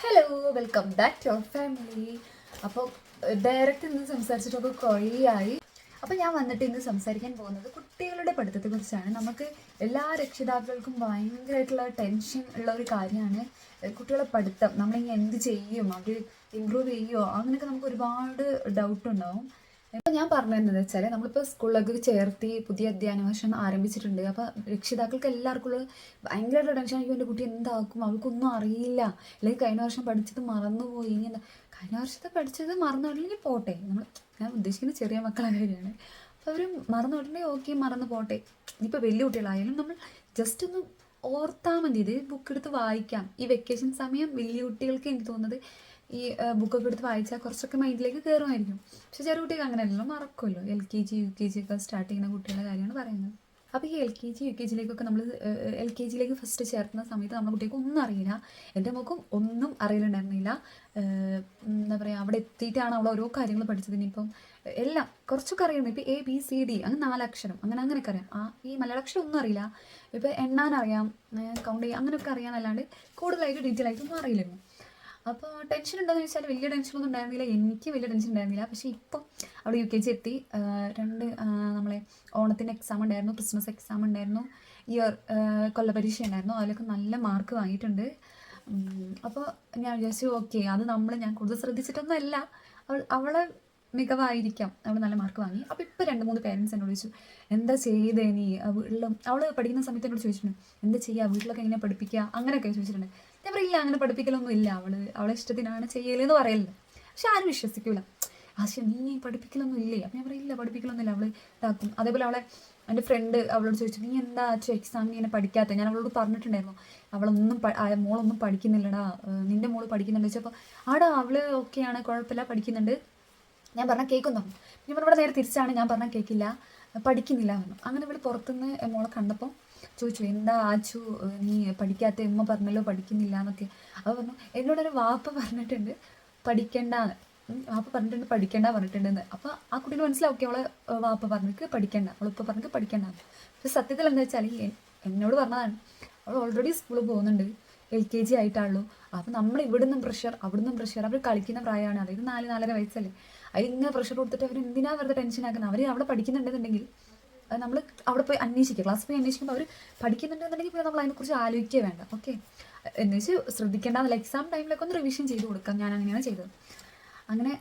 Hello welcome back to our family അപ്പോൾ direct ഇന്ന് സംസാരിച്ചിട്ടൊക്കെ കുറേ ആയി. അപ്പോൾ ഞാൻ വന്നിട്ട് ഇന്ന് സംസാരിക്കാൻ പോകുന്നത് കുട്ടികളുടെ പഠിത്തത്തെ കുറിച്ചാണ്. നമുക്ക് എല്ലാ രക്ഷിതാക്കൾക്കും ഭയങ്കരമായിട്ടുള്ള ടെൻഷൻ ഉള്ള ഒരു കാര്യമാണ് കുട്ടികളെ പഠിത്തം. നമ്മളിങ്ങനെ എന്ത് ചെയ്യും അവർ ഇമ്പ്രൂവ് ചെയ്യുമോ അങ്ങനെയൊക്കെ നമുക്ക് ഒരുപാട് ഡൗട്ട് ഉണ്ടാവും. ഇപ്പം ഞാൻ പറഞ്ഞതെന്ന് വെച്ചാൽ നമ്മളിപ്പോൾ സ്കൂളിലൊക്കെ ചേർത്തി പുതിയ അധ്യയന വർഷം ആരംഭിച്ചിട്ടുണ്ട്. അപ്പോൾ രക്ഷിതാക്കൾക്ക് എല്ലാവർക്കും ഉള്ള ഭയങ്കര ടെൻഷൻ ആയിരിക്കും. എന്റെ കുട്ടി എന്താക്കും? അവൾക്കൊന്നും അറിയില്ല. അല്ലെങ്കിൽ കഴിഞ്ഞ വർഷം പഠിച്ചത് മറന്നുപോയി. ഇനി എന്താ? കഴിഞ്ഞ വർഷത്തെ പഠിച്ചത് മറന്നു പോയില്ലെങ്കിൽ പോട്ടെ. നമ്മൾ ഞാൻ ഉദ്ദേശിക്കുന്ന ചെറിയ മക്കളെ കാര്യമാണ്. അപ്പോൾ അവർ മറന്നു പോയിട്ടുണ്ടെങ്കിൽ ഓക്കെ മറന്നു പോട്ടെ. ഇപ്പോൾ വലിയ കുട്ടികളായാലും നമ്മൾ ജസ്റ്റ് ഒന്ന് ഓർത്താൽ മതി. ഇത് ബുക്ക് എടുത്ത് വായിക്കാം. ഈ വെക്കേഷൻ സമയം വലിയ കുട്ടികൾക്ക് എനിക്ക് തോന്നുന്നത് ഈ ബുക്കൊക്കെ എടുത്ത് വായിച്ചാൽ കുറച്ചൊക്കെ മൈൻഡിലേക്ക് കയറുമായിരിക്കും പക്ഷെ ചെറിയ കുട്ടികൾ അങ്ങനെയല്ലല്ലോ മറക്കുമല്ലോ. L K G U K G ഒക്കെ സ്റ്റാർട്ട് ചെയ്യുന്ന കുട്ടികളുടെ കാര്യമാണ് പറയുന്നത്. അപ്പോൾ ഈ L K G U K ജിയിലേക്കൊക്കെ നമ്മൾ എൽ കെ ജിയിലേക്ക് ഫസ്റ്റ് ചേർക്കുന്ന സമയത്ത് നമ്മുടെ കുട്ടികൾക്ക് ഒന്നും അറിയില്ല. എന്റെ മോക്കും ഒന്നും അറിയില്ലുണ്ടായിരുന്നില്ല എന്താ പറയുക അവിടെ എത്തിയിട്ടാണ് അവൾ ഓരോ കാര്യങ്ങൾ പഠിച്ചത്. ഇനിയിപ്പം എല്ലാം കുറച്ചൊക്കെ അറിയണം. ഇപ്പോൾ എ ബി സി ഡി അങ്ങനെ നാലക്ഷരം അങ്ങനെ അങ്ങനെയൊക്കെ അറിയാം. ആ ഈ മലയാളക്ഷരം ഒന്നും അറിയില്ല. ഇപ്പോൾ എണ്ണാൻ അറിയാം കൗണ്ട് ചെയ്യാം അങ്ങനെയൊക്കെ അറിയാമെന്നല്ലാണ്ട് കൂടുതലായിട്ട് ഡീറ്റെയിൽ ആയിട്ടൊന്നും അറിയില്ലായിരുന്നു അപ്പോൾ ടെൻഷൻ ഉണ്ടോയെന്ന് ചോദിച്ചാൽ വലിയ ടെൻഷനൊന്നും ഉണ്ടായിരുന്നില്ല. എനിക്ക് വലിയ ടെൻഷൻ ഉണ്ടായിരുന്നില്ല. പക്ഷേ ഇപ്പം അവിടെ യു കെ ജി എത്തി. രണ്ട് നമ്മളെ ഓണത്തിന്റെ എക്സാം ഉണ്ടായിരുന്നു. ക്രിസ്മസ് എക്സാം ഉണ്ടായിരുന്നു. ഇയർ കൊല്ലപരീക്ഷ ഉണ്ടായിരുന്നു. അതിലൊക്കെ നല്ല മാർക്ക് വാങ്ങിയിട്ടുണ്ട്. അപ്പോൾ ഞാൻ വിചാരിച്ചു ഓക്കെ അത് നമ്മൾ ഞാൻ കൂടുതൽ ശ്രദ്ധിച്ചിട്ടൊന്നുമല്ല. അവൾ അവളെ മികവായിരിക്കാം. അവൾ നല്ല മാർക്ക് വാങ്ങി. അപ്പോൾ ഇപ്പോൾ രണ്ട് മൂന്ന് പേരൻസ് എന്നോട് ചോദിച്ചു എന്താ ചെയ്തേ നീ? വീട്ടിലും അവൾ പഠിക്കുന്ന സമയത്ത് എന്നോട് ചോദിച്ചിട്ടുണ്ട് എന്താ ചെയ്യുക വീട്ടിലൊക്കെ എങ്ങനെ പഠിപ്പിക്കുക അങ്ങനെയൊക്കെ ചോദിച്ചിട്ടുണ്ട്. ഞാൻ പറയില്ല അങ്ങനെ പഠിപ്പിക്കലൊന്നും ഇല്ല. അവൾ അവളെ ഇഷ്ടത്തിനാണ് ചെയ്യലെന്ന് പറയലില്ല. പക്ഷെ ആരും വിശ്വസിക്കൂല. ആശ നീ പഠിപ്പിക്കലൊന്നും ഇല്ലേ? അപ്പം ഞാൻ പറയില്ല പഠിപ്പിക്കലൊന്നും ഇല്ല അവൾ ഇതാക്കും. അതേപോലെ അവളെ എന്റെ ഫ്രണ്ട് അവളോട് ചോദിച്ചു നീ എന്താ അച്ഛൻ എക്സാം ഇങ്ങനെ പഠിക്കാത്ത? ഞാൻ അവളോട് പറഞ്ഞിട്ടുണ്ടായിരുന്നു. അവളൊന്നും മോളൊന്നും പഠിക്കുന്നില്ലടാ. നിന്റെ മോൾ പഠിക്കുന്നുണ്ട്. ചോദിച്ചപ്പോൾ ആടാ അവൾ ഓക്കെയാണ് കുഴപ്പമില്ല പഠിക്കുന്നുണ്ട്. ഞാൻ പറഞ്ഞാൽ കേൾക്കുന്നു ഞാൻ ഇവിടെ നേരെ തിരിച്ചാണ്. ഞാൻ പറഞ്ഞാൽ കേൾക്കില്ല പഠിക്കുന്നില്ല. പറഞ്ഞു അങ്ങനെ ഇവിടെ പുറത്തുനിന്ന് മോളെ കണ്ടപ്പോൾ ചോദിച്ചു എന്താ ആച്ചു നീ പഠിക്കാത്ത എമ്മ പറഞ്ഞല്ലോ പഠിക്കുന്നില്ല എന്നൊക്കെ. അപ്പോൾ പറഞ്ഞു എന്നോടൊരു വാപ്പ പറഞ്ഞിട്ടുണ്ട് പഠിക്കേണ്ട വാപ്പ പറഞ്ഞിട്ടുണ്ട് പഠിക്കണ്ട പറഞ്ഞിട്ടുണ്ട് അപ്പോൾ ആ കുട്ടീനെ മനസ്സിലാവും അവളെ വാപ്പ പറഞ്ഞിട്ട് പഠിക്കണ്ട അവളിപ്പോൾ പറഞ്ഞിട്ട് പഠിക്കണ്ട പക്ഷെ സത്യത്തിൽ എന്താ വെച്ചാൽ എന്നോട് പറഞ്ഞതാണ് അവൾ ഓൾറെഡി സ്കൂളിൽ പോകുന്നുണ്ട് എൽ കെ ജി ആയിട്ടാണല്ലോ. അപ്പോൾ നമ്മൾ ഇവിടുന്നും പ്രഷർ അവിടുന്നും പ്രഷർ അവർ കളിക്കുന്ന പ്രായമാണ് അതായത് നാല് നാലര വയസ്സല്ലേ. അതിങ്ങനെ പ്രഷർ കൊടുത്തിട്ട് അവർ എന്തിനാ വെറുതെ ടെൻഷൻ ആക്കുന്നത്? അവർ അവിടെ പഠിക്കുന്നുണ്ടെന്നുണ്ടെങ്കിൽ നമ്മൾ അവിടെ പോയി അന്വേഷിക്കുക. ക്ലാസ് പോയി അന്വേഷിക്കുമ്പോൾ അവർ പഠിക്കുന്നുണ്ടെന്നുണ്ടെങ്കിൽ പിന്നെ നമ്മൾ അതിനെക്കുറിച്ച് ആലോചിക്കുക വേണ്ട. ഓക്കെ എന്ന് വെച്ച് ശ്രദ്ധിക്കേണ്ടതല്ല എക്സാം ടൈമിലൊക്കെ ഒന്ന് റിവിഷൻ ചെയ്ത് കൊടുക്കാം. ഞാൻ അങ്ങനെയാണ് ചെയ്തത്. അങ്ങനെ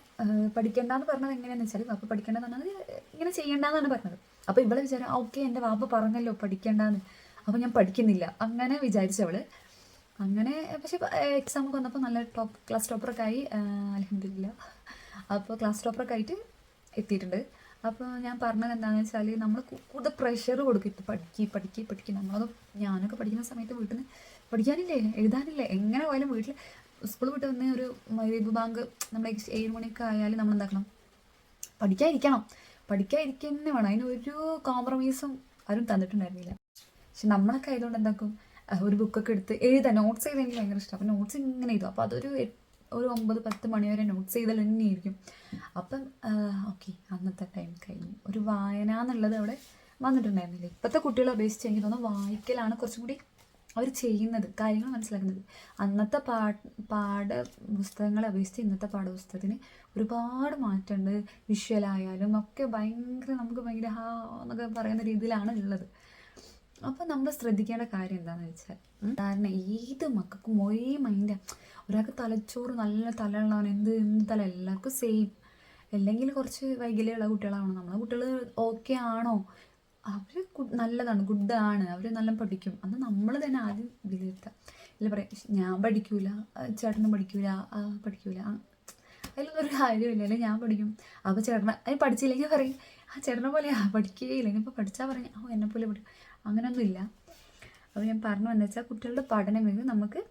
പഠിക്കേണ്ടെന്ന് പറഞ്ഞത് എങ്ങനെയാണെന്ന് വെച്ചാൽ വാപ്പ പഠിക്കേണ്ടതെന്ന് പറഞ്ഞത് ഇങ്ങനെ ചെയ്യേണ്ടതെന്നാണ് പറഞ്ഞത്. അപ്പോൾ ഇവളെ വിചാരം ഓക്കെ എന്റെ വാപ്പ പറഞ്ഞല്ലോ പഠിക്കേണ്ടെന്ന്. അപ്പോൾ ഞാൻ പഠിക്കുന്നില്ല. അങ്ങനെ വിചാരിച്ചവൾ അങ്ങനെ പക്ഷേ എക്സാം ഒക്കെ വന്നപ്പോൾ നല്ല ടോപ്പ് ക്ലാസ് ടോപ്പറൊക്കെ ആയി. അലഹമില്ല അപ്പോൾ ക്ലാസ് ടോപ്പറൊക്കെ ആയിട്ട് എത്തിയിട്ടുണ്ട്. അപ്പോൾ ഞാൻ പറഞ്ഞത് എന്താണെന്ന് വെച്ചാൽ നമ്മൾ കൂടുതൽ പ്രഷർ കൊടുക്കും. പഠിക്കി പഠിക്കി പഠിക്കുക പഠിക്ക്. നമ്മളത് ഞാനൊക്കെ പഠിക്കുന്ന സമയത്ത് വീട്ടിൽ നിന്ന് പഠിക്കാനില്ലേ? എഴുതാനില്ലേ? എങ്ങനെ പോയാലും വീട്ടിൽ സ്കൂൾ വിട്ട് വന്ന് ഒരു മൈരീബ് ബാങ്ക് നമ്മൾ ഏഴ് മണിയൊക്കെ ആയാലും നമ്മൾ എന്താക്കണം പഠിക്കാതിരിക്കണം. പഠിക്കാതിരിക്കുക വേണം. അതിന് ഒരു കോംപ്രമൈസും ആരും തന്നിട്ടുണ്ടായിരുന്നില്ല. പക്ഷെ നമ്മളൊക്കെ ആയതുകൊണ്ട് എന്താക്കും? ഒരു ബുക്കൊക്കെ എടുത്ത് എഴുതാൻ നോട്ട്സ് ചെയ്ത് എനിക്ക് ഭയങ്കര ഇഷ്ടം. അപ്പം നോട്ട്സ് ഇങ്ങനെ എഴുതും. അപ്പോൾ അതൊരു ഒരു ഒമ്പത് പത്ത് മണി വരെ നോട്ട്സ് ചെയ്താൽ തന്നെയായിരിക്കും അപ്പം ഓക്കെ അന്നത്തെ ടൈം കഴിഞ്ഞു. ഒരു വായന എന്നുള്ളത് അവിടെ വന്നിട്ടുണ്ടായിരുന്നില്ല? ഇപ്പോഴത്തെ കുട്ടികളെ അപേക്ഷിച്ച് എനിക്ക് തോന്നുന്നു വായിക്കലാണ് കുറച്ചും കൂടി അവർ ചെയ്യുന്നത് കാര്യങ്ങൾ മനസ്സിലാക്കുന്നത്. അന്നത്തെ പാ പാഠ പുസ്തകങ്ങളെ അപേക്ഷിച്ച് ഇന്നത്തെ പാഠപുസ്തകത്തിന് ഒരുപാട് മാറ്റമുണ്ട്. വിഷ്വലായാലും ഒക്കെ ഭയങ്കര നമുക്ക് ഭയങ്കര ഹാ എന്നൊക്കെ പറയുന്ന രീതിയിലാണ് ഉള്ളത്. അപ്പോൾ നമ്മൾ ശ്രദ്ധിക്കേണ്ട കാര്യം എന്താണെന്ന് വെച്ചാൽ കാരണം ഏത് മക്കൾക്കും ഒരേ മൈൻഡ് ഒരാൾക്ക് തലച്ചോറ് നല്ല തലയുള്ളവൻ എന്ത് എന്ത് തല എല്ലാവർക്കും സെയിം അല്ലെങ്കിൽ കുറച്ച് വൈകല്യമുള്ള കുട്ടികളാണോ നമ്മളെ കുട്ടികൾ ഓക്കെ ആണോ? അവർ നല്ലതാണ് ഗുഡ് ആണ്. അവർ നല്ല പഠിക്കും. അന്ന് നമ്മൾ തന്നെ ആദ്യം വിലയിരുത്തുക ഇല്ല പറയാം ഞാൻ പഠിക്കൂല ചേട്ടനും പഠിക്കൂല പഠിക്കൂല. അതിലൊന്നും ഒരു കാര്യമില്ല അല്ലെ ഞാൻ പഠിക്കും. അപ്പോൾ ചേട്ടനെ അതിന് പഠിച്ചില്ലെങ്കിൽ പറയും. ആ ചേട്ടനെ പോലെ ആ പഠിക്കുകയില്ല ഇനിയിപ്പോൾ പഠിച്ചാൽ പറയും. ഓ എന്നെ പോലെ പഠിക്കും. അങ്ങനെയൊന്നുമില്ല അപ്പോൾ ഞാൻ പറഞ്ഞു എന്ന് വെച്ചാൽ കുട്ടികളുടെ പഠന മികവ് നമുക്ക്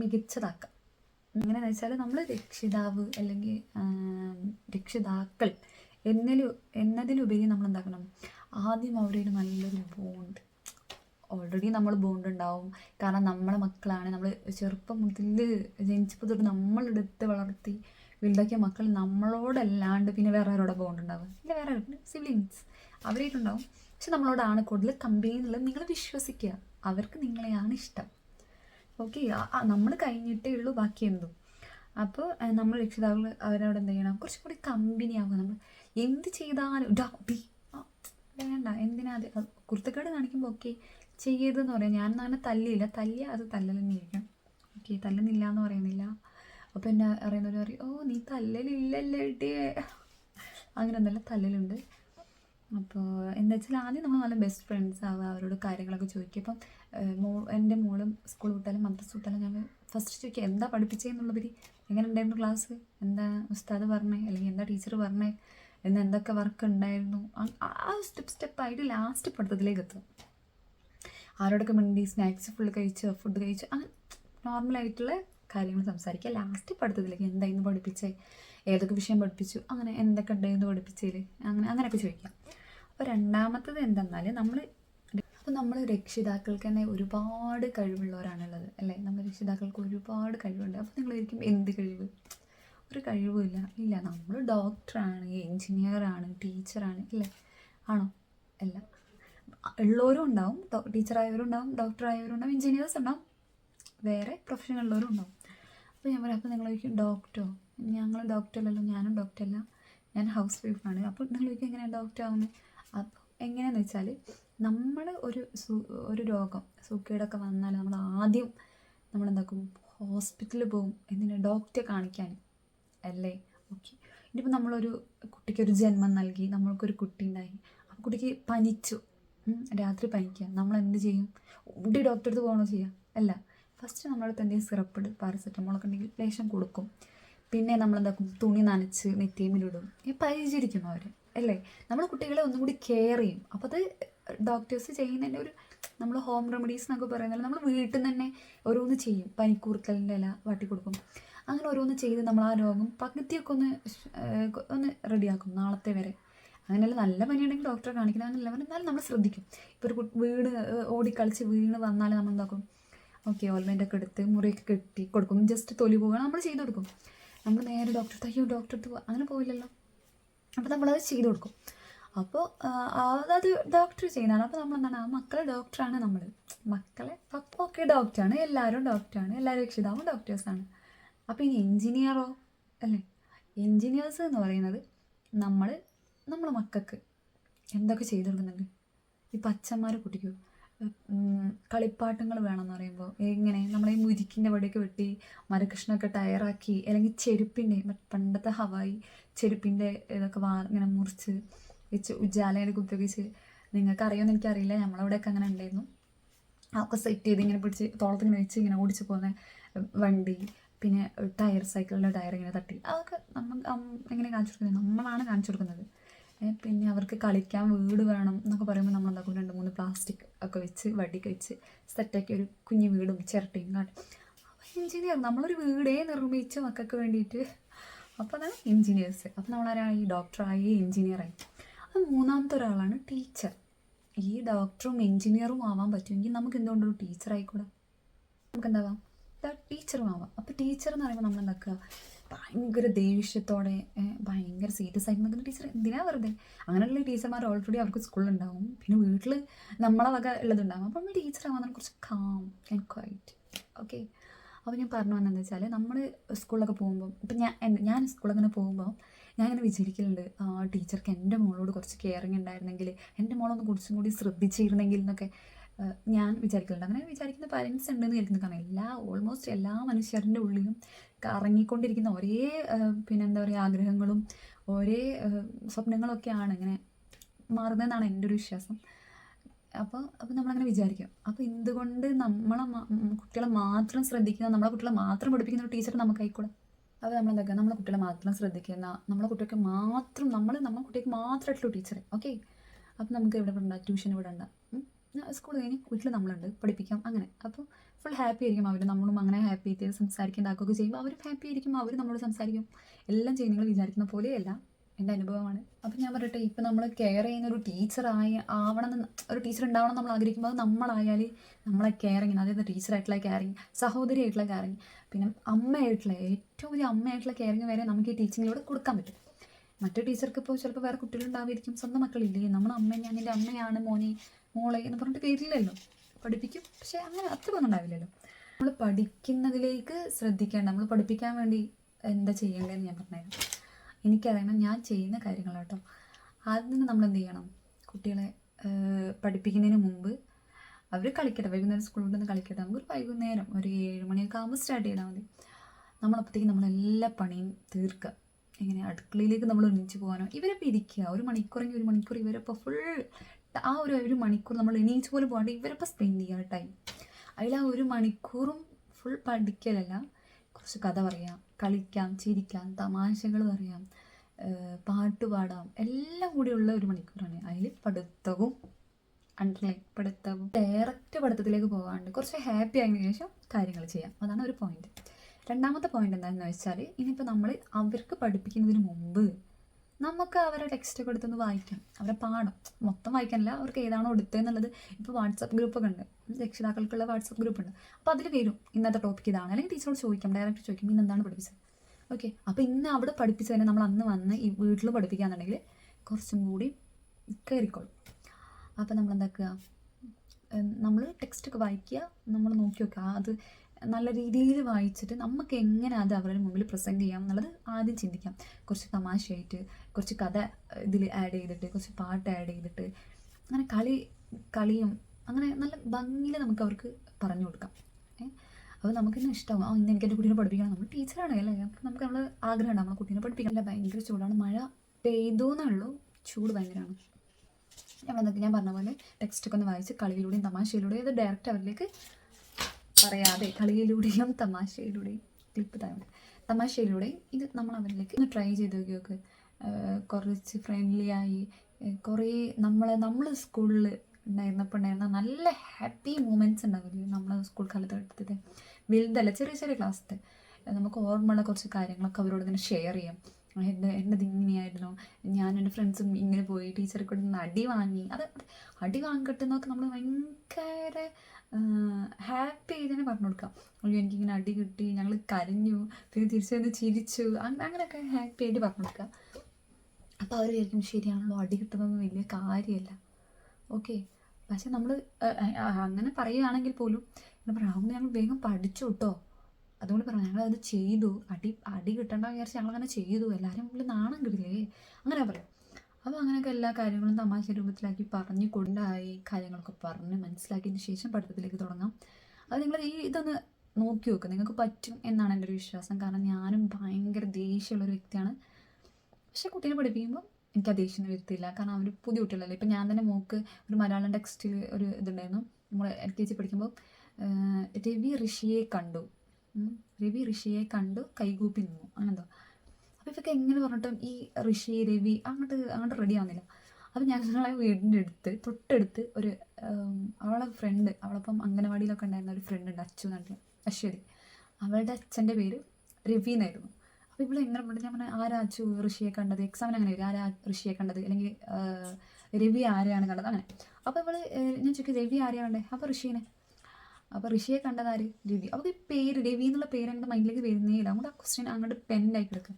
മികച്ചതാക്കാം. എങ്ങനെയാണെന്ന് വെച്ചാൽ നമ്മൾ രക്ഷിതാവ് അല്ലെങ്കിൽ രക്ഷിതാക്കൾ എന്നതിൽ എന്നതിലുപരി നമ്മൾ എന്താക്കണം ആദ്യം അവരുടെ നല്ലൊരു ബോണ്ട് ഓൾറെഡി നമ്മൾ ബോണ്ട് ഉണ്ടാവും. കാരണം നമ്മളെ മക്കളാണ്. നമ്മൾ ചെറുപ്പം മുതൽ ജനിച്ചപ്പോൾ തൊട്ട് നമ്മളെടുത്ത് വളർത്തി വലുതാക്കിയ മക്കൾ നമ്മളോടല്ലാണ്ട് പിന്നെ വേറെ ആരോടെ ബോണ്ട് ഉണ്ടാവും ഇല്ല വേറെ സിബ്ലിങ്സ് അവരായിട്ടുണ്ടാവും. പക്ഷെ നമ്മളോടാണ് കൂടുതൽ കമ്പനി നിങ്ങൾ വിശ്വസിക്കുക. അവർക്ക് നിങ്ങളെയാണ് ഇഷ്ടം. ഓക്കെ നമ്മൾ കഴിഞ്ഞിട്ടേ ഉള്ളൂ ബാക്കി എന്തും. അപ്പോൾ നമ്മൾ രക്ഷിതാക്കൾ അവരോട് എന്ത് ചെയ്യണം? കുറച്ചും കൂടി കമ്പനി ആവുക നമ്മൾ. എന്ത് ചെയ്താലും ഡാ, ബി വേണ്ട എന്തിനാ അത്? കുർത്തക്കേട് കാണിക്കുമ്പോൾ ഓക്കെ ചെയ്യരുതെന്ന് പറയാം. ഞാൻ അങ്ങനെ തല്ലിയില്ല. തല്ലിയ അത് ഇരിക്കണം ഓക്കെ തല്ലുന്നില്ല എന്ന് പറയുന്നില്ല. അപ്പോൾ എന്നെ അറിയുന്നവർ പറയും ഓ നീ തല്ലലില്ലല്ലേ അങ്ങനെ ഒന്നല്ല തല്ലലുണ്ട്. അപ്പോൾ എന്താ വെച്ചാൽ ആദ്യം നമ്മൾ നല്ല ബെസ്റ്റ് ഫ്രണ്ട്സ് ആവുക അവരോട് കാര്യങ്ങളൊക്കെ ചോദിക്കുക. ഇപ്പം മോ എന്റെ മോളും സ്കൂൾ വിട്ടാലും മദ്രസ് വിട്ടാലും ഞങ്ങൾ ഫസ്റ്റ് ചോദിക്കുക എന്താ പഠിപ്പിച്ചതെന്നുള്ളപരി എങ്ങനെ ഉണ്ടായിരുന്നു ക്ലാസ് എന്താ ഉസ്താദ് പറഞ്ഞേ? അല്ലെങ്കിൽ എന്താ ടീച്ചർ പറഞ്ഞേ? എന്ന് എന്തൊക്കെ വർക്ക് ഉണ്ടായിരുന്നു? ആ- സ്റ്റെപ്പ് സ്റ്റെപ്പ് സ്റ്റെപ്പായിട്ട് ലാസ്റ്റ് പഠിത്തത്തിലേക്ക് എത്തും ആരോടൊക്കെ മിണ്ടി സ്നാക്സ് ഫുൾ കഴിച്ചോ ഫുഡ് കഴിച്ചോ അങ്ങനെ നോർമലായിട്ടുള്ള കാര്യങ്ങൾ സംസാരിക്കുക. ലാസ്റ്റ് പഠിത്തത്തിലേക്ക് എന്തായിരുന്നു പഠിപ്പിച്ചേ? ഏതൊക്കെ വിഷയം പഠിപ്പിച്ചു? അങ്ങനെ എന്തൊക്കെ ഉണ്ടായിരുന്നു പഠിപ്പിച്ചതിൽ അങ്ങനെ അങ്ങനെയൊക്കെ ചോദിക്കാം അപ്പോൾ രണ്ടാമത്തത് എന്തെന്നാൽ നമ്മൾ അപ്പോൾ നമ്മൾ രക്ഷിതാക്കൾക്ക് തന്നെ ഒരുപാട് കഴിവുള്ളവരാണുള്ളത് അല്ലേ? നമ്മൾ രക്ഷിതാക്കൾക്ക് ഒരുപാട് കഴിവുണ്ട്. അപ്പോൾ നിങ്ങൾ ഒരിക്കും എന്ത് കഴിവ്? ഒരു കഴിവുമില്ല. ഇല്ല നമ്മൾ ഡോക്ടറാണ് എൻജിനീയറാണ് ടീച്ചറാണ് അല്ലേ ആണോ? അല്ല. ഉള്ളവരും ഉണ്ടാവും ടീച്ചറായവരും ഉണ്ടാവും ഡോക്ടറായവരും ഉണ്ടാവും എൻജിനീയേഴ്സ് ഉണ്ടാവും. വേറെ പ്രൊഫഷനുള്ളവരും ഉണ്ടാവും. അപ്പോൾ ഞാൻ പറയാം അപ്പോൾ നിങ്ങൾ ചോദിക്കും ഡോക്ടറോ? ഞങ്ങൾ ഡോക്ടറല്ലല്ലോ ഞാനും ഡോക്ടറല്ല. ഞാൻ ഹൗസ് വൈഫാണ്. അപ്പോൾ നിങ്ങൾ ചോദിക്കും എങ്ങനെയാണ് ഡോക്ടർ ആവുന്നത് അപ്പോൾ എങ്ങനെയാണെന്ന് വെച്ചാൽ നമ്മൾ ഒരു ഒരു രോഗം സൂക്കേടൊക്കെ വന്നാൽ നമ്മൾ ആദ്യം നമ്മൾ എന്താക്കും ഹോസ്പിറ്റലിൽ പോകും എന്തിനാ ഡോക്ടറെ കാണിക്കാൻ അല്ലേ? ഓക്കെ. ഇനിയിപ്പോൾ നമ്മളൊരു കുട്ടിക്ക് ഒരു ജന്മം നൽകി നമ്മൾക്കൊരു കുട്ടി ഉണ്ടായി ആ കുട്ടിക്ക് പനിച്ചു രാത്രി പനിക്കുക നമ്മൾ എന്ത് ചെയ്യും? ഉടി ഡോക്ടറെ അടുത്ത് പോകണോ ചെയ്യുക അല്ല. ഫസ്റ്റ് നമ്മളടുത്ത് എന്തെങ്കിലും സിറപ്പ് പാരസെറ്റമോളൊക്കെ ഉണ്ടെങ്കിൽ ലേശം കൊടുക്കും. പിന്നെ നമ്മളെന്താക്കും തുണി നനച്ച് നെറ്റിയമിലിടും ഈ പരിചരിക്കും അവർ അല്ലേ? നമ്മൾ കുട്ടികളെ ഒന്നും കൂടി കെയർ ചെയ്യും. അപ്പോൾ അത് ഡോക്ടേഴ്സ് ചെയ്യുന്നതിന്റെ ഒരു നമ്മൾ ഹോം റെമഡീസ് എന്നൊക്കെ പറയുന്നത് നമ്മൾ വീട്ടിൽ നിന്ന് തന്നെ ഓരോന്ന് ചെയ്യും. പനിക്കൂർക്കലിന്റെ ഇല വാട്ടി കൊടുക്കും. അങ്ങനെ ഓരോന്ന് ചെയ്ത് നമ്മൾ ആ രോഗം പകുതിയൊക്കെ ഒന്ന് ഒന്ന് റെഡിയാക്കും നാളത്തെ വരെ. അങ്ങനെയല്ല നല്ല പനിയുണ്ടെങ്കിൽ ഡോക്ടറെ കാണിക്കണം അങ്ങനെയല്ല. എന്നാലും നമ്മൾ ശ്രദ്ധിക്കും. ഇപ്പോൾ ഒരു വീട് ഓടിക്കളിച്ച് വീണ് വന്നാൽ നമ്മൾ എന്താക്കും? ഓക്കെ ഓൾമെന്റ് ഒക്കെ എടുത്ത് മുറിയൊക്കെ കെട്ടി കൊടുക്കും. ജസ്റ്റ് തൊലി പോവുകയാണ് നമ്മൾ ചെയ്ത് കൊടുക്കും. നമ്മൾ നേരെ ഡോക്ടർ അയ്യോ ഡോക്ടർ അങ്ങനെ പോയില്ലല്ലോ അപ്പോൾ നമ്മളത് ചെയ്ത് കൊടുക്കും. അപ്പോൾ അതത് ഡോക്ടർ ചെയ്യുന്നതാണ്. അപ്പോൾ നമ്മൾ എന്താണ് ആ മക്കളെ ഡോക്ടറാണ് നമ്മൾ മക്കളെ ഒക്കെ ഡോക്ടറാണ് എല്ലാവരും ഡോക്ടറാണ് എല്ലാ രക്ഷിതാവും ഡോക്ടേഴ്സാണ് അപ്പോൾ ഇനി എൻജിനീയറോ അല്ലേ? എൻജിനീയേഴ്സ് എന്ന് പറയുന്നത് നമ്മൾ നമ്മളെ മക്കൾക്ക് എന്തൊക്കെ ചെയ്തു കൊടുക്കുന്നുണ്ട്? ഈ അച്ഛന്മാരെ കുട്ടിക്കോ. കളിപ്പാട്ടങ്ങൾ വേണമെന്ന് പറയുമ്പോൾ ഇങ്ങനെ നമ്മളെ ഈ മുരിക്കിന്റെ വടിയൊക്കെ വെട്ടി മരകൃഷ്ണൊക്കെ ടയറാക്കി അല്ലെങ്കിൽ ചെരുപ്പിന്റെ പണ്ടത്തെ ഹവായി ചെരുപ്പിന്റെ ഇതൊക്കെ വാ ഇങ്ങനെ മുറിച്ച് വെച്ച് ഉജ്ജാലയുടെ ഉപയോഗിച്ച് നിങ്ങൾക്ക് അറിയുമെന്ന് എനിക്കറിയില്ല. നമ്മളവിടെയൊക്കെ അങ്ങനെ ഉണ്ടായിരുന്നു. അതൊക്കെ സെറ്റ് ചെയ്ത് ഇങ്ങനെ പിടിച്ച് തോളത്തിങ്ങനെ വെച്ച് ഇങ്ങനെ ഓടിച്ച് പോകുന്ന വണ്ടി പിന്നെ ടയർ സൈക്കിളിന്റെ ടയർ ഇങ്ങനെ തട്ടി. അതൊക്കെ നമ്മൾ എങ്ങനെ കാണിച്ചു കൊടുക്കുന്നത്? നമ്മളാണ് കാണിച്ചു കൊടുക്കുന്നത്. പിന്നെ അവർക്ക് കളിക്കാൻ വീട് വേണം എന്നൊക്കെ പറയുമ്പോൾ നമ്മൾ എന്താക്കും രണ്ട് മൂന്ന് പ്ലാസ്റ്റിക് ഒക്കെ വെച്ച് വടിയൊക്കെ വെച്ച് സെറ്റാക്കി ഒരു കുഞ്ഞു വീടും ചിരട്ടയും കാട്ടും. അപ്പോൾ എഞ്ചിനീയർ നമ്മളൊരു വീടേ നിർമ്മിച്ച മക്കൾക്ക് വേണ്ടിയിട്ട്. അപ്പോൾ അതാണ് എഞ്ചിനീയേഴ്സ് അപ്പോൾ നമ്മളാരായി ഡോക്ടറായി എഞ്ചിനീയറായി അത് മൂന്നാമത്തെ ഒരാളാണ് ടീച്ചർ ഈ ഡോക്ടറും എഞ്ചിനീയറും ആവാൻ പറ്റുമെങ്കിൽ നമുക്ക് എന്തുകൊണ്ടൊരു ടീച്ചറായിക്കൂടെ നമുക്ക് എന്താവാം ടീച്ചറും ആവാം. അപ്പോൾ ടീച്ചർ എന്ന് പറയുമ്പോൾ നമ്മൾ എന്താക്കുക ഭയങ്കര ദേഷ്യത്തോടെ ഭയങ്കര സീരിയസ് ആയിട്ട് ടീച്ചർ എന്തിനാ വെറുതെ? അങ്ങനെയുള്ള ടീച്ചർമാർ ഓൾറെഡി അവർക്ക് സ്കൂളിലുണ്ടാവും പിന്നെ വീട്ടിൽ നമ്മളെ വക ഉള്ളതുണ്ടാവും. അപ്പം ടീച്ചർ ആവാൻ കുറച്ച് കാം ആൻഡ് ക്വൈറ്റ് ഓക്കെ അപ്പോൾ ഞാൻ പറഞ്ഞു വന്നതെന്ന് വെച്ചാൽ നമ്മൾ സ്കൂളിലൊക്കെ പോകുമ്പോൾ ഇപ്പം ഞാൻ ഞാൻ സ്കൂളിൽ പോകുമ്പോൾ ഞാൻ ഇങ്ങനെ വിചാരിക്കലുണ്ട് ടീച്ചർക്ക് എന്റെ മോളോട് കുറച്ച് കെയറിങ് ഉണ്ടായിരുന്നെങ്കിൽ എന്റെ മോളൊന്ന് കുറച്ചും കൂടി ശ്രദ്ധിച്ചിരുന്നെങ്കിൽ എന്നൊക്കെ. ഞാൻ വിചാരിക്കലുണ്ട്. അങ്ങനെ വിചാരിക്കുന്ന പാരൻസ് ഉണ്ടെന്ന് വിചാരിക്കുന്നു. കാരണം എല്ലാ ഓൾമോസ്റ്റ് എല്ലാ മനുഷ്യരുടെ ഉള്ളിലും കറങ്ങിക്കൊണ്ടിരിക്കുന്ന ഒരേ പിന്നെ എന്താ പറയുക ആഗ്രഹങ്ങളും ഒരേ സ്വപ്നങ്ങളൊക്കെയാണ് ഇങ്ങനെ മാറുന്നതെന്നാണ് എന്റെ ഒരു വിശ്വാസം. അപ്പോൾ അപ്പോൾ നമ്മളങ്ങനെ വിചാരിക്കും. അപ്പോൾ എന്തുകൊണ്ട് നമ്മളെ കുട്ടികളെ മാത്രം ശ്രദ്ധിക്കുന്ന നമ്മളെ കുട്ടികളെ മാത്രം പഠിപ്പിക്കുന്ന ഒരു ടീച്ചർ നമുക്കായിക്കൂടെ? അപ്പോൾ നമ്മൾ എന്താക്കുക നമ്മളെ കുട്ടികളെ മാത്രം ശ്രദ്ധിക്കുന്ന നമ്മളെ കുട്ടികൾക്ക് മാത്രം നമ്മൾ നമ്മളെ കുട്ടികൾക്ക് മാത്രമായിട്ടുള്ള ടീച്ചർ ഓക്കെ? അപ്പോൾ നമുക്ക് ഇവിടെ വിടണ്ട ട്യൂഷൻ വിടണ്ട. സ്കൂൾ കഴിഞ്ഞ് വീട്ടിൽ നമ്മളുണ്ട് പഠിപ്പിക്കാം അങ്ങനെ. അപ്പോൾ ഫുൾ ഹാപ്പി ആയിരിക്കും അവർ നമ്മളും അങ്ങനെ ഹാപ്പി ആയിട്ട് സംസാരിക്കേണ്ട ആക്കുകയൊക്കെ ചെയ്യുമ്പോൾ അവരും ഹാപ്പി ആയിരിക്കും അവർ നമ്മളോട് സംസാരിക്കും. എല്ലാം ചെയ്യും നിങ്ങൾ വിചാരിക്കുന്ന പോലെയല്ല എന്റെ അനുഭവമാണ്. അപ്പം ഞാൻ പറയട്ടെ ഇപ്പം നമ്മൾ കെയർ ചെയ്യുന്ന ഒരു ടീച്ചറായി ആവണം ഒരു ടീച്ചർ ഉണ്ടാവണം നമ്മൾ ആഗ്രഹിക്കുമ്പോൾ അത് നമ്മളായാൽ നമ്മളെ കെയറിങ് അതായത് ടീച്ചറായിട്ടുള്ള കെയറിങ് സഹോദരിയായിട്ടുള്ള കെയറിങ് പിന്നെ അമ്മയായിട്ടുള്ള ഏറ്റവും വലിയ അമ്മയായിട്ടുള്ള കെയറിങ് വരെ നമുക്ക് ഈ ടീച്ചിങ്ങിലൂടെ കൊടുക്കാൻ പറ്റും. മറ്റു ടീച്ചർക്ക് ഇപ്പോൾ ചിലപ്പോൾ വേറെ കുട്ടികളുണ്ടാവുമായിരിക്കും സ്വന്തം മക്കളില്ലേ? നമ്മുടെ അമ്മ ഞാൻ എന്റെ അമ്മയാണ് മോനെ. മോളെ എന്ന് പറഞ്ഞിട്ട് പേരില്ലല്ലോ പഠിപ്പിക്കും. പക്ഷേ അങ്ങനെ അത്രയൊന്നും ഉണ്ടാവില്ലല്ലോ. നമ്മൾ പഠിക്കുന്നതിലേക്ക് ശ്രദ്ധിക്കേണ്ട നമ്മൾ പഠിപ്പിക്കാൻ വേണ്ടി എന്താ ചെയ്യേണ്ടതെന്ന് ഞാൻ പറഞ്ഞായിരുന്നു എനിക്കറിയണം ഞാൻ ചെയ്യുന്ന ആദ്യം തന്നെ നമ്മൾ എന്ത് ചെയ്യണം? കുട്ടികളെ പഠിപ്പിക്കുന്നതിന് മുമ്പ് അവർ കളിക്കട്ടെ. വൈകുന്നേരം സ്കൂളിൽ നിന്ന് കളിക്കട്ടെ. നമുക്കൊരു വൈകുന്നേരം ഒരു ഏഴ് മണിയൊക്കെ ആകുമ്പോൾ സ്റ്റാർട്ട് ചെയ്താൽ മതി. നമ്മളപ്പോഴത്തേക്കും നമ്മളെല്ലാ പണിയും തീർക്കുക ഇങ്ങനെ അടുക്കളയിലേക്ക് നമ്മൾ ഒന്നിച്ച് പോകാനോ ഇവരെ ഇരിക്കുക. ഒരു മണിക്കൂറെങ്കിൽ ഒരു മണിക്കൂർ ഇവരപ്പോൾ ഫുൾ ആ ഒരു ഒരു മണിക്കൂർ നമ്മൾ എണീച്ച് പോലും പോകാണ്ട് ഇവരപ്പോൾ സ്പെൻഡ് ചെയ്യുക ടൈം അതിൽ ആ ഒരു മണിക്കൂറും ഫുൾ പഠിക്കലല്ല. കുറച്ച് കഥ പറയാം കളിക്കാം ചിരിക്കാം തമാശകൾ പറയാം പാട്ട് പാടാം എല്ലാം കൂടിയുള്ള ഒരു മണിക്കൂറാണ്. അതിൽ പഠിത്തവും അണ്ടർലൈൻ പഠിത്തവും ഡയറക്റ്റ് പഠിത്തത്തിലേക്ക് പോകാണ്ട് കുറച്ച് ഹാപ്പി ആയതിനു ശേഷം കാര്യങ്ങൾ ചെയ്യാം. അതാണ് ഒരു പോയിന്റ് രണ്ടാമത്തെ പോയിന്റ് എന്താണെന്ന് വെച്ചാൽ ഇനിയിപ്പോൾ നമ്മൾ അവർക്ക് പഠിപ്പിക്കുന്നതിന് മുമ്പ് നമുക്ക് അവരുടെ ടെക്സ്റ്റ് എടുത്തൊന്ന് വായിക്കാം. അവരെ പാടും. മൊത്തം വായിക്കാനല്ല അവർക്ക് ഏതാണോ എടുത്തതെന്നുള്ളത് ഇപ്പോൾ വാട്സപ്പ് ഗ്രൂപ്പൊക്കെ ഉണ്ട്. രക്ഷിതാക്കൾക്കുള്ള വാട്സപ്പ് ഗ്രൂപ്പ് ഉണ്ട്. അപ്പോൾ അതിൽ വരും. ഇന്നത്തെ ടോപ്പിക് ഇതാണ്. അല്ലെങ്കിൽ ടീച്ചറോട് ചോദിക്കാം. ഡയറക്റ്റ് ചോദിക്കും. ഇന്ന് എന്താണ് പഠിപ്പിച്ചത്? ഓക്കെ അപ്പോൾ ഇന്ന് അവിടെ പഠിപ്പിച്ചതിനെ നമ്മൾ അന്ന് വന്ന് ഈ വീട്ടിൽ പഠിപ്പിക്കുകയാണെന്നുണ്ടെങ്കിൽ കുറച്ചും കൂടി കയറിക്കോളും അപ്പോൾ നമ്മൾ എന്താക്കുക നമ്മൾ ടെക്സ്റ്റ് ഒക്കെ വായിക്കുക. നമ്മൾ നോക്കി നോക്കുക അത് നല്ല രീതിയിൽ വായിച്ചിട്ട് നമുക്ക് എങ്ങനെ അത് അവരുടെ മുമ്പിൽ പ്രസന്റ് ചെയ്യാം എന്നുള്ളത് ആദ്യം ചിന്തിക്കാം. കുറച്ച് തമാശയായിട്ട് കുറച്ച് കഥ ഇതിൽ ആഡ് ചെയ്തിട്ട് കുറച്ച് പാട്ട് ആഡ് ചെയ്തിട്ട് അങ്ങനെ കളി കളിയും അങ്ങനെ നല്ല ഭംഗിയിൽ നമുക്ക് അവർക്ക് പറഞ്ഞു കൊടുക്കാം. അപ്പോൾ നമുക്ക് തന്നെ ഇഷ്ടമാവും. ആ ഇന്ന് എനിക്ക് എന്റെ കുട്ടീനെ പഠിപ്പിക്കണം. നമ്മൾ ടീച്ചറാണ് അല്ലേ? അപ്പോൾ നമുക്ക് നമ്മൾ ആഗ്രഹമുണ്ട് നമ്മളെ കുട്ടീനെ പഠിപ്പിക്കാൻ. അല്ല ഭയങ്കര ചൂടാണ്. മഴ പെയ്തു എന്നുള്ളൂ ചൂട് ഭയങ്കരമാണ്. ഞാൻ വന്നിട്ട് ഞാൻ പറഞ്ഞ പോലെ ടെക്സ്റ്റൊക്കെ ഒന്ന് വായിച്ച് കളിയിലൂടെയും തമാശയിലൂടെയും ഇത് ഡയറക്റ്റ് അവരിലേക്ക് പറയാതെ കളിയിലൂടെയും തമാശയിലൂടെയും ക്ലിപ്പ് തന്നെ തമാശയിലൂടെ ഇത് നമ്മൾ അവരിലേക്ക് ഒന്ന് ട്രൈ ചെയ്ത് നോക്കിയൊക്കെ കുറച്ച് ഫ്രണ്ട്ലി ആയി. കുറേ നമ്മൾ നമ്മൾ സ്കൂളിൽ ഉണ്ടായിരുന്നപ്പോൾ ഉണ്ടായിരുന്ന നല്ല ഹാപ്പി മൂമെന്റ്സ് ഉണ്ടാവില്ലേ നമ്മൾ സ്കൂൾ കാലത്ത് എടുത്തത് വലുതല്ല ചെറിയ ചെറിയ ക്ലാസ്സിൽ നമുക്ക് ഓർമ്മയുള്ള കുറച്ച് കാര്യങ്ങളൊക്കെ അവരോട് ഇങ്ങനെ ഷെയർ ചെയ്യാം. എന്റെ എന്റെ ഇങ്ങനെയായിരുന്നു. ഞാൻ എന്റെ ഫ്രണ്ട്സും ഇങ്ങനെ പോയി ടീച്ചറെ കൊണ്ട് അടി വാങ്ങി. അത് അടി വാങ്ങിക്കിട്ടുന്നൊക്കെ നമ്മൾ ഭയങ്കര ഹാപ്പി ആയി തന്നെ പറഞ്ഞു കൊടുക്കാം. അയ്യോ എനിക്കിങ്ങനെ അടി കിട്ടി ഞങ്ങൾ കരഞ്ഞു പിന്നെ തിരിച്ചു വന്ന് ചിരിച്ചു അങ് അങ്ങനെയൊക്കെ ഹാപ്പി ആയിട്ട് പറഞ്ഞു കൊടുക്കുക അപ്പോൾ അവർ വിചാരിക്കും ശരിയാണല്ലോ അടി കിട്ടുന്നതൊന്നും വലിയ കാര്യമല്ല. ഓക്കെ പക്ഷെ നമ്മൾ അങ്ങനെ പറയുകയാണെങ്കിൽ പോലും എന്താ പറയുക അതുകൊണ്ട് ഞങ്ങൾ വേഗം പഠിച്ചു കേട്ടോ അതുകൊണ്ട് പറഞ്ഞു ഞങ്ങളത് ചെയ്തു. അടി അടി കിട്ടണ്ട വിചാരിച്ച് ഞങ്ങളങ്ങനെ ചെയ്തു. എല്ലാവരും മുമ്പിൽ നാണം കിട്ടില്ലേ അങ്ങനെ പറയാം അപ്പോൾ അങ്ങനെയൊക്കെ എല്ലാ കാര്യങ്ങളും തമാശ രൂപത്തിലാക്കി പറഞ്ഞ് കൊണ്ടായി കാര്യങ്ങളൊക്കെ പറഞ്ഞ് മനസ്സിലാക്കിയതിന് ശേഷം പഠിത്തത്തിലേക്ക് തുടങ്ങാം. അത് നിങ്ങൾ ഈ ഇതൊന്ന് നോക്കി നോക്കുക നിങ്ങൾക്ക് പറ്റും എന്നാണ് എന്റെ ഒരു വിശ്വാസം. കാരണം ഞാനും ഭയങ്കര ദേഷ്യമുള്ള ഒരു വ്യക്തിയാണ്. പക്ഷേ കുട്ടീനെ പഠിപ്പിക്കുമ്പോൾ എനിക്ക് ആ ദേഷ്യം വരുത്തില്ല കാരണം അവർ പുതിയ കുട്ടികളല്ലേ. ഇപ്പം ഞാൻ തന്നെ മോക്ക് ഒരു മലയാളം ടെക്സ്റ്റിൽ ഒരു ഇതുണ്ടായിരുന്നു. നമ്മൾ എൽ കെ ജി പഠിക്കുമ്പോൾ രവി ഋഷിയെ കണ്ടു. രവി ഋഷിയെ കണ്ടു കൈകൂപ്പി നിന്നു. അങ്ങനെന്തോ. അപ്പോൾ എങ്ങനെ പറഞ്ഞിട്ടും ഈ ഋഷി രവി അങ്ങോട്ട് അങ്ങോട്ട് റെഡി ആവുന്നില്ല. അപ്പോൾ ഞങ്ങളെ വീടിന്റെ അടുത്ത് തൊട്ടടുത്ത് ഒരു അവളെ ഫ്രണ്ട് അവളപ്പം അംഗനവാടിയിലൊക്കെ ഉണ്ടായിരുന്ന ഒരു ഫ്രണ്ട് ഉണ്ട് അച്ചു എന്നിട്ട് അശ്വതി. അവളുടെ അച്ഛന്റെ പേര് രവി എന്നായിരുന്നു. അപ്പോൾ ഇവിടെ എങ്ങനെ പറഞ്ഞു ഞാൻ പറഞ്ഞാൽ ആരാ അച്ചു ഋഷിയെ കണ്ടത്? എക്സാമിന് അങ്ങനെ വരും? ആരാ ഋഷിയെ കണ്ടത്? അല്ലെങ്കിൽ രവി ആരെയാണ് കണ്ടത്? അങ്ങനെ. അപ്പോൾ ഇവൾ ഞാൻ ചോദിക്കും രവി ആരെയാണ് കണ്ടത്? അപ്പോൾ ഋഷീനെ അപ്പോൾ ഋഷിയെ കണ്ടതാര് രവി. അപ്പോൾ ഈ പേര് രവി എന്നുള്ള പേര് അങ്ങോട്ട് മൈൻഡിലേക്ക് വരുന്നേ ഇല്ല. അങ്ങോട്ട് ആ ക്വസ്റ്റ്യൻ അങ്ങോട്ട് പെൻഡായി കിടക്കും.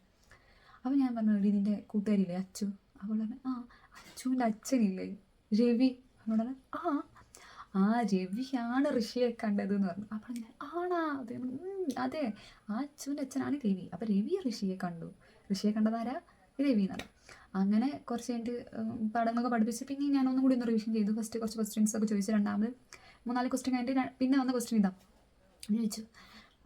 അപ്പോൾ ഞാൻ പറഞ്ഞു എടി നിന്റെ കൂട്ടുകാരില്ലേ അച്ചു? അപ്പോൾ പറഞ്ഞു ആ അച്ചുവിന്റെ അച്ഛനില്ലേ രവി. അവിടെ ആ ആ രവിയാണ് ഋഷിയെ കണ്ടത് എന്ന് പറഞ്ഞു അപ്പോൾ ഞാൻ ആണാ. അതെ ഞാൻ പറഞ്ഞു, "ഉം, അതെ ആ അച്ചുവിന്റെ അച്ഛനാണ് രവി. അപ്പോൾ രവി ഋഷിയെ കണ്ടു. ഋഷിയെ കണ്ടതാരാ രവി എന്നാണ്. അങ്ങനെ കുറച്ച് കഴിഞ്ഞിട്ട് പടങ്ങളൊക്കെ പഠിപ്പിച്ച് പിന്നെ ഞാൻ ഒന്നും കൂടി ഒന്ന് റിവിഷൻ ചെയ്തു. ഫസ്റ്റ് കുറച്ച് ക്വസ്റ്റ്യൻസ് ഒക്കെ ചോദിച്ചു രണ്ടാമത് മൂന്നാൽ ക്വസ്റ്റ്യൻ കഴിഞ്ഞിട്ട് പിന്നെ വന്ന ക്വസ്റ്റ്യൻ ഇതാ. ചോദിച്ചു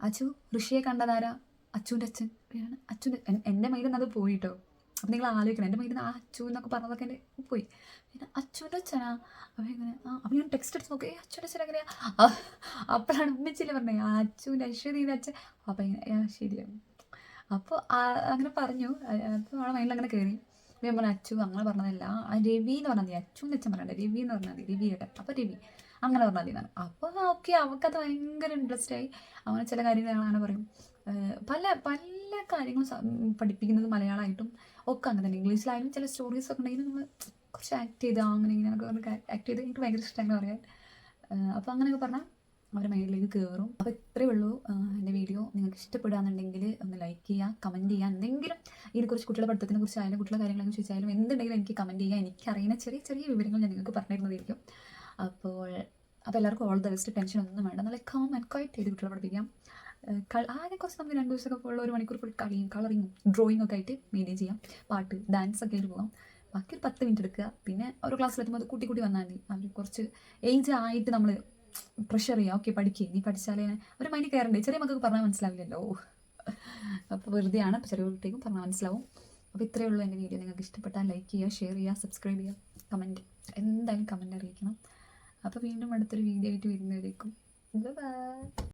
അച്ചു ഋഷിയെ കണ്ടതാരാ അച്ചുവിന്റെ അച്ഛൻ? ഞാൻ അച്ചു എന്റെ മൈൻഡിൽ നിന്ന് അത് പോയിട്ടോ. അപ്പം നിങ്ങൾ ആലോചിക്കണം. എന്റെ മൈൻഡിൽ നിന്ന് ആ അച്ചു എന്നൊക്കെ പറഞ്ഞതൊക്കെ എന്റെ പോയി. പിന്നെ അച്ചുവിന്റെ അച്ഛനാ. അപ്പം ഇങ്ങനെ ആ അപ്പം ഞാൻ ടെക്സ്റ്റ് എടുത്ത് നോക്കി. അച്ഛന്റെ അച്ഛൻ എങ്ങനെയാ? ആ, അപ്പോഴാണ് ഉമ്മച്ചില്ല പറഞ്ഞത് ആ അച്ചുവിന്റെ അശ്വതിയുടെ അച്ഛൻ. അപ്പം ഇങ്ങനെ ആ ശരിയാണ് അപ്പോൾ അങ്ങനെ പറഞ്ഞു. അപ്പോൾ അവളെ മൈൻഡിൽ അങ്ങനെ കയറി ഞാൻ പറഞ്ഞു അച്ചു അങ്ങനെ പറഞ്ഞതല്ല രവി എന്ന് പറഞ്ഞാൽ മതി. അച്ചുവിന്റെ അച്ഛൻ പറയണ്ട. രവി എന്ന് പറഞ്ഞാൽ മതി. രവി ഏട്ടൻ അപ്പോൾ രവി അങ്ങനെ പറഞ്ഞാൽ മതി എന്നാണ് അപ്പോൾ ഓക്കെ അവൾക്കത് ഭയങ്കര ഇൻട്രസ്റ്റ് ആയി. അങ്ങനെ ചില കാര്യങ്ങളാണ് പറയും. പല പല പല കാര്യങ്ങളും പഠിപ്പിക്കുന്നത് മലയാളമായിട്ടും ഒക്കെ അങ്ങനെ തന്നെ. ഇംഗ്ലീഷിലായാലും ചില സ്റ്റോറീസ് ഒക്കെ ഉണ്ടെങ്കിൽ നമ്മൾ കുറച്ച് ആക്ട് ചെയ്ത് അങ്ങനെ പറഞ്ഞ് ആക്ട് ചെയ്ത് എനിക്ക് ഭയങ്കര ഇഷ്ടമാണ് പറയാൻ. അപ്പോൾ അങ്ങനെയൊക്കെ പറഞ്ഞാൽ അവരുടെ മൈൻഡിലേക്ക് കയറും അപ്പോൾ ഇത്രയേ ഉള്ളൂ എന്റെ വീഡിയോ. നിങ്ങൾക്ക് ഇഷ്ടപ്പെടുകയാണെന്നുണ്ടെങ്കിൽ ഒന്ന് ലൈക്ക് ചെയ്യുക കമന്റ് ചെയ്യുക. എന്തെങ്കിലും ഇതിനെക്കുറിച്ച് കുട്ടികളുടെ പഠിത്തത്തിനെ കുറിച്ചായാലും കുട്ടികളുടെ കാര്യങ്ങളെ ചോദിച്ചാലും എന്തുണ്ടെങ്കിലും എനിക്ക് കമന്റ് ചെയ്യുക. എനിക്കറിയുന്ന ചെറിയ ചെറിയ വിവരങ്ങൾ ഞാൻ നിങ്ങൾക്ക് പറഞ്ഞു തരുന്നതായിരിക്കും അപ്പോൾ അപ്പോൾ എല്ലാവർക്കും ഓൾ ദ ബെസ്റ്റ് ടെൻഷൻ ഒന്നും വേണ്ട. നല്ല കാം ആൻഡ് ക്വൈറ്റ് ചെയ്ത് കുട്ടികളെ പഠിപ്പിക്കാം. ആകെ കുറച്ച് നമുക്ക് രണ്ട് ദിവസമൊക്കെ ഫുൾ ഒരു മണിക്കൂർ ഫുൾ കളിയും കളറിങ്ങും ഡ്രോയിങ് ഒക്കെ ആയിട്ട് മെയിന്റെയിൻ ചെയ്യാം. പാട്ട് ഡാൻസ് ഒക്കെ ആയിട്ട് പോകാം. ബാക്കി ഒരു പത്ത് മിനിറ്റ് എടുക്കുക. പിന്നെ ഓരോ ക്ലാസ്സിലെത്തുമ്പോൾ അത് കൂട്ടി കൂട്ടി വന്നാൽ മതി. അവർ കുറച്ച് ഏജ് ആയിട്ട് നമ്മൾ പ്രഷർ ചെയ്യുക. ഓക്കെ പഠിക്കുക നീ പഠിച്ചാലേ ഒരു മൈൻഡ് കയറണ്ടേ? ചെറിയ മക്കൾക്ക് പറഞ്ഞാൽ മനസ്സിലാവില്ലല്ലോ. അപ്പോൾ വെറുതെയാണ്. അപ്പോൾ ചെറിയ കുട്ടിക്കും പറഞ്ഞാൽ മനസ്സിലാവും. അപ്പോൾ ഇത്രയേ ഉള്ളൂ എന്റെ വീഡിയോ നിങ്ങൾക്ക് ഇഷ്ടപ്പെട്ടാൽ ലൈക്ക് ചെയ്യുക ഷെയർ ചെയ്യുക സബ്സ്ക്രൈബ് ചെയ്യുക കമന്റ് എന്തായാലും കമന്റ് അറിയിക്കണം. അപ്പോൾ വീണ്ടും അടുത്തൊരു വീഡിയോ ആയിട്ട് വരുന്നവരേക്കും. ബൈ